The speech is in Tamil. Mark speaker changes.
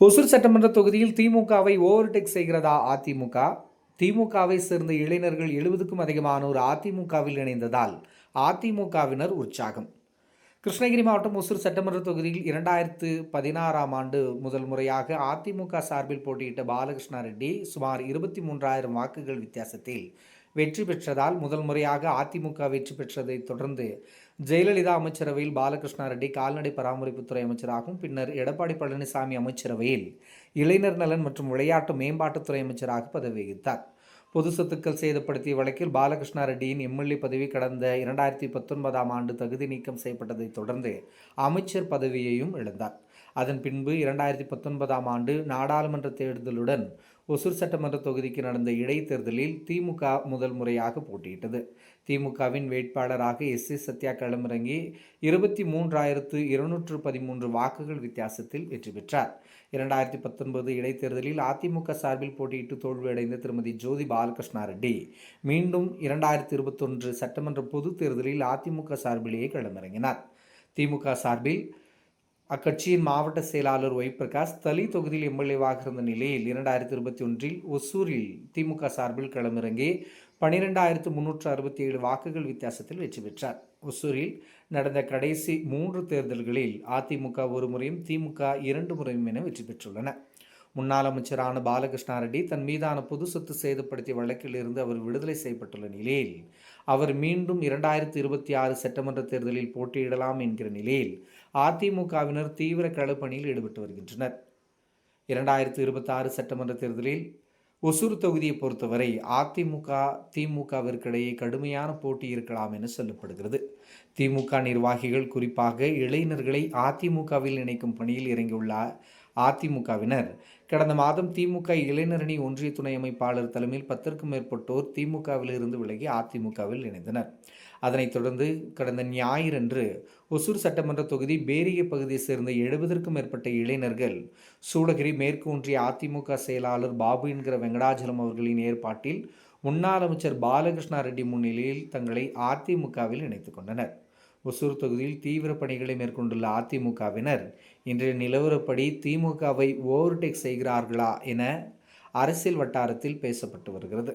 Speaker 1: ஒசூர் சட்டமன்ற தொகுதியில் திமுகவை ஓவர்டேக் செய்கிறதா அதிமுக? திமுகவை சேர்ந்த இளைஞர்கள் எழுபதுக்கும் அதிகமானோர் அதிமுகவில் இணைந்ததால் அதிமுகவினர் உற்சாகம். கிருஷ்ணகிரி மாவட்டம் ஒசூர் சட்டமன்ற தொகுதியில் இரண்டாயிரத்து பதினாறாம் ஆண்டு முதல் முறையாக அதிமுக சார்பில் போட்டியிட்ட பாலகிருஷ்ணா ரெட்டி சுமார் இருபத்தி மூன்றாயிரம் வாக்குகள் வித்தியாசத்தில் வெற்றி பெற்றதால் முதல் முறையாக அதிமுக வெற்றி பெற்றதைத் தொடர்ந்து ஜெயலலிதா அமைச்சரவையில் பாலகிருஷ்ணா ரெட்டி கால்நடை பராமரிப்புத்துறை அமைச்சராகவும் பின்னர் எடப்பாடி பழனிசாமி அமைச்சரவையில் இளைஞர் நலன் மற்றும் விளையாட்டு மேம்பாட்டுத்துறை அமைச்சராக பதவி வகித்தார் பொது சொத்துக்கள் சேதப்படுத்திய வழக்கில் பாலகிருஷ்ணா ரெட்டியின் எம்எல்ஏ பதவி கடந்த இரண்டாயிரத்தி பத்தொன்பதாம் ஆண்டு தகுதி நீக்கம் செய்யப்பட்டதைத் தொடர்ந்து அமைச்சர் பதவியையும் இழந்தார். அதன் பின்பு இரண்டாயிரத்தி பத்தொன்பதாம் ஆண்டு நாடாளுமன்ற தேர்தலுடன் ஒசூர் சட்டமன்ற தொகுதிக்கு நடந்த இடைத்தேர்தலில் திமுக முதல் முறையாக போட்டியிட்டது. திமுகவின் வேட்பாளராக எஸ். சி. சத்யா களமிறங்கி இருபத்தி மூன்றாயிரத்து இருநூற்று பதிமூன்று வாக்குகள் வித்தியாசத்தில் வெற்றி பெற்றார். இரண்டாயிரத்தி பத்தொன்பது இடைத்தேர்தலில் அதிமுக சார்பில் போட்டியிட்டு தோல்வியடைந்த திருமதி ஜோதி பாலகிருஷ்ணா ரெட்டி மீண்டும் இரண்டாயிரத்தி இருபத்தொன்று சட்டமன்ற பொதுத் தேர்தலில் அதிமுக சார்பிலேயே களமிறங்கினார். திமுக சார்பில் அக்கட்சியின் மாவட்ட செயலாளர் ஒய் பிரகாஷ் தலி தொகுதியில் எம்எல்ஏவாக இருந்த நிலையில் இரண்டாயிரத்தி இருபத்தி ஒன்றில் ஒசூரில் திமுக சார்பில் களமிறங்கி பனிரெண்டாயிரத்து முன்னூற்று அறுபத்தி ஏழு வாக்குகள் வித்தியாசத்தில் வெற்றி பெற்றார். ஒசூரில் நடந்த கடைசி மூன்று தேர்தல்களில் அதிமுக ஒரு முறையும் திமுக இரண்டு முறையும் என வெற்றி பெற்றுள்ளன. முன்னாள் அமைச்சரான பாலகிருஷ்ணா ரெட்டி தன் மீதான பொது சொத்து சேதப்படுத்திய வழக்கில் இருந்து அவர் விடுதலை செய்யப்பட்டுள்ள நிலையில் அவர் மீண்டும் இரண்டாயிரத்தி இருபத்தி ஆறு சட்டமன்ற தேர்தலில் போட்டியிடலாம் என்கிற நிலையில் அதிமுகவினர் தீவிர களப்பணியில் ஈடுபட்டு வருகின்றனர். இரண்டாயிரத்தி இருபத்தி ஆறு சட்டமன்ற தேர்தலில் ஒசூர் தொகுதியை பொறுத்தவரை அதிமுக திமுகவிற்கிடையே கடுமையான போட்டி இருக்கலாம் என சொல்லப்படுகிறது. திமுக நிர்வாகிகள் குறிப்பாக இளைஞர்களை அதிமுகவில் இணைக்கும் பணியில் இறங்கியுள்ள அதிமுகவினர். கடந்த மாதம் திமுக இளைஞரணி ஒன்றிய துணை அமைப்பாளர் தலைமையில் பத்திற்கும் மேற்பட்டோர் திமுகவில் இருந்து விலகி அதிமுகவில் இணைந்தனர். அதனைத் தொடர்ந்து கடந்த ஞாயிறன்று ஒசூர் சட்டமன்ற தொகுதி பேரிகை பகுதியை சேர்ந்த எழுபதற்கும் மேற்பட்ட இளைஞர்கள் சூளகிரி மேற்கு ஒன்றிய அதிமுக செயலாளர் பாபு என்கிற வெங்கடாஜலம் அவர்களின் ஏற்பாட்டில் முன்னாள் அமைச்சர் பாலகிருஷ்ணா ரெட்டி முன்னிலையில் தங்களை அதிமுகவில் இணைத்துக் கொண்டனர். ஒசூர் தொகுதியில் தீவிர பணிகளை மேற்கொண்டுள்ள அதிமுகவினர் இன்றைய நிலவரப்படி திமுகவை ஓவர்டேக் செய்கிறார்களா என அரசியல் வட்டாரத்தில் பேசப்பட்டு வருகிறது.